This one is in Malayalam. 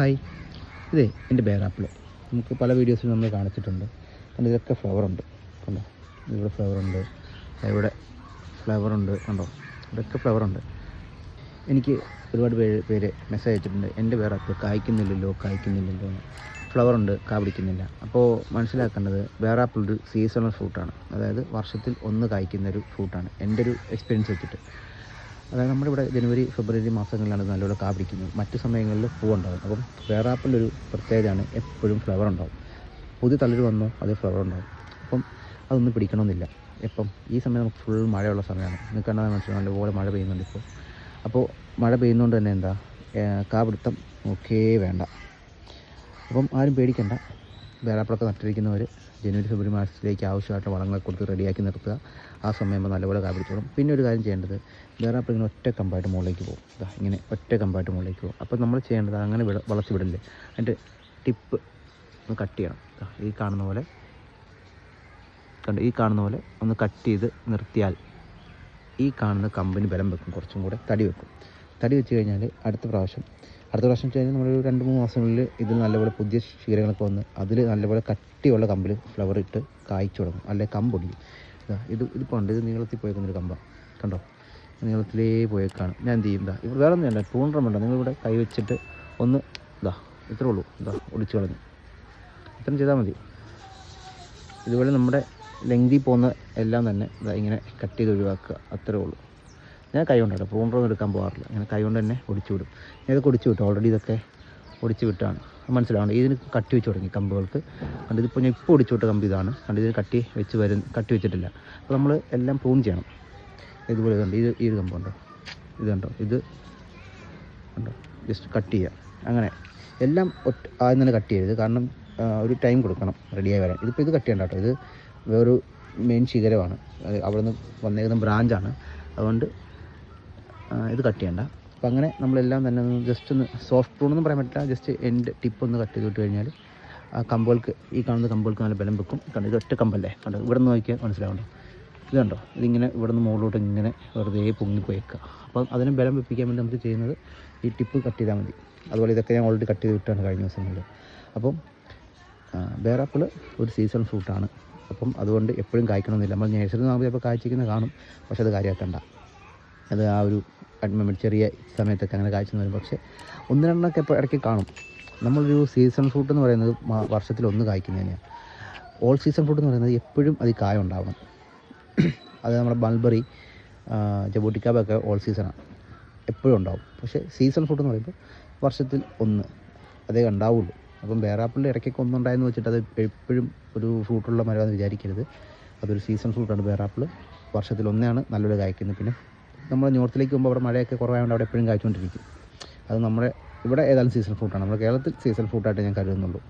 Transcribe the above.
ഹായ് ഇതേ എന്റെ ബേറാപ്പിൾ നമുക്ക് പല വീഡിയോസും നമ്മൾ കാണിച്ചിട്ടുണ്ട്. കണ്ടോ ഇതൊക്കെ ഫ്ലവർ ഉണ്ട്. കണ്ടോ ഇവിടെ ഫ്ലവർ ഉണ്ട്. ഇവിടെ ഫ്ലവർ ഉണ്ട്. കണ്ടോ ഇവിടെയൊക്കെ ഫ്ലവർ ഉണ്ട്. എനിക്ക് ഒരുപാട് പേര് പേര് മെസ്സേജ് അയച്ചിട്ടുണ്ട്. എന്റെ വേറാപ്പിൾ കായ്ക്കുന്നില്ലല്ലോ കായ്ക്കുന്നില്ലല്ലോ എന്ന്. ഫ്ലവർ ഉണ്ട് കാ അപ്പോൾ മനസ്സിലാക്കേണ്ടത് വേറാപ്പിൾ ഒരു സീസണൽ ഫ്രൂട്ടാണ് അതായത് വർഷത്തിൽ ഒന്ന് കായ്ക്കുന്ന ഒരു ഫ്രൂട്ടാണ് എന്റെ ഒരു എക്സ്പീരിയൻസ് വെച്ചിട്ട്. അതായത് നമ്മുടെ ഇവിടെ ജനുവരി ഫെബ്രുവരി മാസങ്ങളിലാണ് നല്ലപോലെ കാ പിടിക്കുന്നത് മറ്റ് സമയങ്ങളിൽ പൂവുണ്ടാകും അപ്പം വേറാപ്പിലൊരു പ്രത്യേകതയാണ് എപ്പോഴും ഫ്ലവർ ഉണ്ടാകും പുതിയ തളിര് വന്നോ അതേ ഫ്ലവർ ഉണ്ടാകും അപ്പം അതൊന്നും പിടിക്കണമെന്നില്ല. ഇപ്പം ഈ സമയം നമുക്ക് ഫുൾ മഴയുള്ള സമയമാണ്. നിങ്ങൾക്ക് കണ്ടാൽ മനസ്സിലാവും നല്ലപോലെ മഴ പെയ്യുന്നുണ്ട് ഇപ്പോൾ. അപ്പോൾ മഴ പെയ്യുന്നതുകൊണ്ട് തന്നെ എന്താ കാപിടുത്തം കാ പിടുത്തം നോക്കേ വേണ്ട. അപ്പം ആരും പേടിക്കണ്ട. വേറാപ്പിളൊക്കെ നട്ടിരിക്കുന്നവർ ജനുവരി ഫെബ്രുവരി മാസത്തിലേക്ക് ആവശ്യമായിട്ടുള്ള വളങ്ങളെ കൊടുത്ത് റെഡിയാക്കി നിർത്തുക. ആ സമയമ്പോൾ നല്ലപോലെ കാപിടിച്ചോളും പിന്നെ ഒരു കാര്യം ചെയ്യേണ്ടത് വേറാപ്പിൾ ഇങ്ങനെ ഒറ്റ കമ്പായിട്ട് മുകളിലേക്ക് പോകും. ഇങ്ങനെ ഒറ്റ കമ്പായിട്ട് മുകളിലേക്ക് പോകും. അപ്പോൾ നമ്മൾ ചെയ്യേണ്ടത് അങ്ങനെ വിള വളച്ച് വിടല്ലേ അതിന്റെ ടിപ്പ് ഒന്ന് കട്ട് ചെയ്യണം. ഈ കാണുന്ന പോലെ കണ്ട്? ഈ കാണുന്ന പോലെ ഒന്ന് കട്ട് ചെയ്ത് നിർത്തിയാൽ ഈ കാണുന്ന കമ്പിന് ബലം വെക്കും. കുറച്ചും കൂടെ തടി വെക്കും. തടി വെച്ച് കഴിഞ്ഞാൽ അടുത്ത പ്രാവശ്യം അടുത്ത പ്രാവശ്യം വെച്ച് കഴിഞ്ഞാൽ നമ്മളൊരു രണ്ട് മൂന്ന് മാസങ്ങളിൽ ഇതിൽ നല്ലപോലെ പുതിയ ശീലങ്ങളൊക്കെ വന്ന് അതിൽ നല്ലപോലെ കട്ടിയുള്ള കമ്പിൽ ഫ്ലവർ ഇട്ട് കായ്ച്ചു തുടങ്ങും. അല്ലെ കമ്പൊടിക്കും ഇത് ഇത് ഉണ്ട്. ഇത് നീളത്തിൽ പോയേക്കുന്നൊരു കമ്പ. കണ്ടോ? നീളത്തിലേ പോയേക്കാണ്. ഞാൻ എന്ത് ചെയ്യും? ഇതാ വേറെ ഒന്നും വേണ്ട ടൂണ്ടർ വേണ്ട നിങ്ങളിവിടെ കൈ വെച്ചിട്ട് ഒന്ന് ഇതാ ഇത്രേ ഉള്ളൂ. ഇതാ ഒടിച്ചു കളഞ്ഞു. ഇത്രയും ചെയ്താൽ മതി. ഇതുപോലെ നമ്മുടെ ലെങ്തി പോകുന്ന എല്ലാം തന്നെ ഇതാ ഇങ്ങനെ കട്ട് ചെയ്ത് ഒഴിവാക്കുക. അത്രേ ഉള്ളൂ. ഞാൻ കൈ കൊണ്ടാണ് പ്രൂണ്ടറൊന്നും എടുക്കാൻ പോകാറില്ല. ഇങ്ങനെ കൈ കൊണ്ട് തന്നെ ഒടിച്ചു വിടും. ഇതൊക്കെ ഒടിച്ചു വിട്ടു. ഓൾറെഡി ഇതൊക്കെ ഒടിച്ചു വിട്ടാണ്. മനസ്സിലാവണം. ഇതിന് കട്ടി വെച്ച് തുടങ്ങി കമ്പുകൾക്ക്. കണ്ട് ഇതിപ്പോൾ ഞാൻ ഇപ്പോൾ ഒടിച്ചു വിട്ട കമ്പ് ഇതാണ്. കണ്ട് ഇതിന് കട്ടി വെച്ച് വരും കട്ടി വെച്ചിട്ടില്ല. അപ്പോൾ നമ്മൾ എല്ലാം പ്രൂൺ ചെയ്യണം. ഇതുപോലെ ഇതുണ്ട് ഇത് ഈ ഒരു കമ്പുണ്ടോ ഇത് കണ്ടോ? ഇത് ഉണ്ടോ ജസ്റ്റ് കട്ട് ചെയ്യുക അങ്ങനെ. എല്ലാം ഒറ്റ ആദ്യം തന്നെ കട്ട് ചെയ്യരുത്. കാരണം ഒരു ടൈം കൊടുക്കണം റെഡിയായി വരാൻ. ഇതിപ്പോൾ ഇത് കട്ട് ചെയ്യണ്ട കേട്ടോ. ഇത് വേറൊരു മെയിൻ ശിഖരമാണ്. അവിടെ നിന്ന് വന്നേക്കുന്ന ബ്രാഞ്ചാണ് അതുകൊണ്ട് ഇത് കട്ട് ചെയ്യണ്ട. അപ്പം അങ്ങനെ നമ്മളെല്ലാം തന്നെ ഒന്ന് ജസ്റ്റ് ഒന്ന് സോഫ്റ്റ് ടൂണെന്നും പറയാൻ പറ്റില്ല. ജസ്റ്റ് എന്റെ ടിപ്പ് ഒന്ന് കട്ട് ചെയ്തിട്ട് കഴിഞ്ഞാൽ ആ കമ്പുകൾക്ക് ഈ കാണുന്ന കമ്പുകൾക്ക് നല്ല ബലം വെക്കും. കണ്ടോ ഇത് ഒറ്റ കമ്പല്ലേ? കണ്ടോ ഇവിടെ നിന്ന് നോക്കിയാൽ മനസ്സിലാവണ്ടോ? ഇത് കണ്ടോ ഇതിങ്ങനെ ഇവിടെ നിന്ന് മുകളിലോട്ട് ഇങ്ങനെ വെറുതെ പൊങ്ങിപ്പോയേക്കുക അപ്പം അതിനെ ബലം വെപ്പിക്കാൻ വേണ്ടി നമുക്ക് ചെയ്യുന്നത് ഈ ടിപ്പ് കട്ട് ചെയ്താൽ മതി. അതുപോലെ ഇതൊക്കെ ഞാൻ ഓൾറെഡി കട്ട് ചെയ്ത് വിട്ടാണ് കഴിഞ്ഞ ദിവസങ്ങളിൽ അപ്പം ബേറാപ്പിൾ ഒരു സീസൺ ഫ്രൂട്ടാണ് അപ്പം അതുകൊണ്ട് എപ്പോഴും കായ്ക്കണമെന്നില്ല. നമ്മൾ നേഴ്സറി നമ്മൾ ചിലപ്പോൾ കാഴ്ചയ്ക്കുന്ന കാണും. പക്ഷെ അത് കാര്യമാക്കണ്ട അത് ആ ഒരു അഡ്മെന്റ് ചെറിയ സമയത്തൊക്കെ അങ്ങനെ കാഴ്ച വരും. പക്ഷേ ഒന്ന് രണ്ടെണ്ണമൊക്കെ ഇപ്പോൾ ഇടയ്ക്ക് കാണും. നമ്മളൊരു സീസൺ ഫ്രൂട്ട് എന്ന് പറയുന്നത് വർഷത്തിൽ ഒന്ന് കായ്ക്കുന്നതന്നെയാണ് ഓൾ സീസൺ ഫ്രൂട്ട് എന്ന് പറയുന്നത് എപ്പോഴും അത് കായ ഉണ്ടാവണം. അത് നമ്മുടെ മൾബറി ജബോട്ടിക്കാബൊക്കെ ഓൾ സീസണാണ് എപ്പോഴും ഉണ്ടാവും. പക്ഷേ സീസൺ ഫ്രൂട്ട് എന്ന് പറയുമ്പോൾ വർഷത്തിൽ ഒന്ന് അതേ ഉണ്ടാവുള്ളൂ. അപ്പം ബേറാപ്പിളിന്റെ ഇടയ്ക്കൊക്കെ ഒന്നുണ്ടായെന്ന് വെച്ചിട്ട് അത് എപ്പോഴും ഒരു ഫ്രൂട്ടുള്ള മരമാണെന്ന് വിചാരിക്കരുത്. അതൊരു സീസൺ ഫ്രൂട്ടാണ് ബേറാപ്പിൾ വർഷത്തിൽ ഒന്നാണ് നല്ലൊരു കായ്ക്കുന്നത്. പിന്നെ നമ്മൾ നോർത്തിലേക്ക് പോകുമ്പോൾ അവിടെ മഴയൊക്കെ കുറവായതുകൊണ്ട് അവിടെ എപ്പോഴും കായ്ച്ചുകൊണ്ടിരിക്കും അത് നമ്മുടെ ഇവിടെ ഏതായാലും സീസൺ ഫ്രൂട്ടാണ് നമ്മുടെ കേരളത്തിൽ സീസൺ ഫ്രൂട്ടായിട്ട് ഞാൻ കരുതുന്നുള്ളൂ.